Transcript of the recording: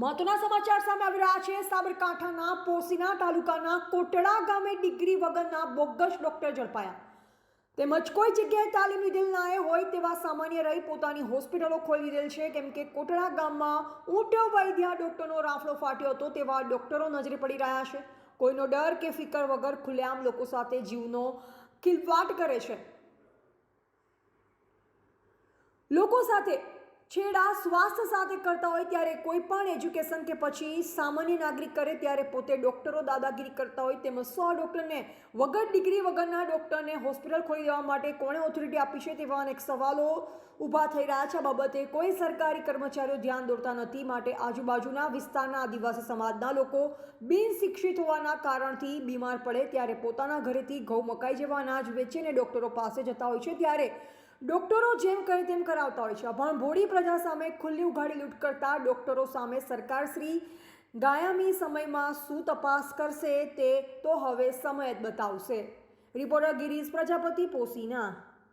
મહત્વના સમાચાર સામે આવી રહ્યા છે. સાબરકાંઠાના પોસીના તાલુકાના કોટડા ગામે ડિગ્રી વગરના બોગસ ડોક્ટર ઝડપાયા. તેમજ કોઈ જગ્યાએ તાલીમ લીધેલ ના હોય તેવા સામાન્ય રહી પોતાની હોસ્પિટલો ખોલી દીધેલ છે. કેમ કે કોટડા ગામમાં ઊંટો વૈદ્યા ડોક્ટરનો રાફડો ફાટ્યો હતો તેવા ડોક્ટરો નજરે પડી રહ્યા છે. કોઈનો ડર કે ફિકર વગર ખુલ્લેઆમ લોકો સાથે જીવનો ખિલવાટ કરે છે. લોકો સાથે છેડા સ્વાસ્થ્ય સાથે કરતા હોય ત્યારે કોઈ પણ એજ્યુકેશન કે પછી સામાન્ય નાગરિક કરે ત્યારે પોતે ડૉક્ટરો દાદાગીરી કરતા હોય તેમજ સો ડૉક્ટરને વગર ડિગ્રી વગરના ડૉક્ટરને હોસ્પિટલ ખોલી દેવા માટે કોણે ઓથોરિટી આપી છે તેવા અનેક સવાલો ઊભા થઈ રહ્યા છે. બાબતે કોઈ સરકારી કર્મચારીઓ ધ્યાન દોરતા નથી. માટે આજુબાજુના વિસ્તારના આદિવાસી સમાજના લોકો બિનશિક્ષિત હોવાના કારણથી બીમાર પડે ત્યારે પોતાના ઘરેથી ઘઉં મકાઈ જેવા અનાજ વેચીને ડૉક્ટરો પાસે જતા હોય છે. ત્યારે ડોક્ટરો જેમ કહે તેમ કરાવતા હોય છે. અભણ ભોળી પ્રજા સામે ખુલ્લી ઉઘાડી લૂંટ કરતા ડોક્ટરો સામે સરકારશ્રી ગાયામી સમયમાં શું તપાસ કરશે તે તો હવે સમય જ બતાવશે. રિપોર્ટર ગિરીશ પ્રજાપતિ પોસીના.